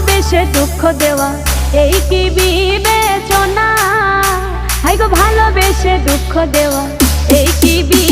ভালোবেসে দুঃখ দেওয়া এই কি বিবেচনা? হাইগো ভালোবেসে দুঃখ দেওয়া এই কি বিবেচনা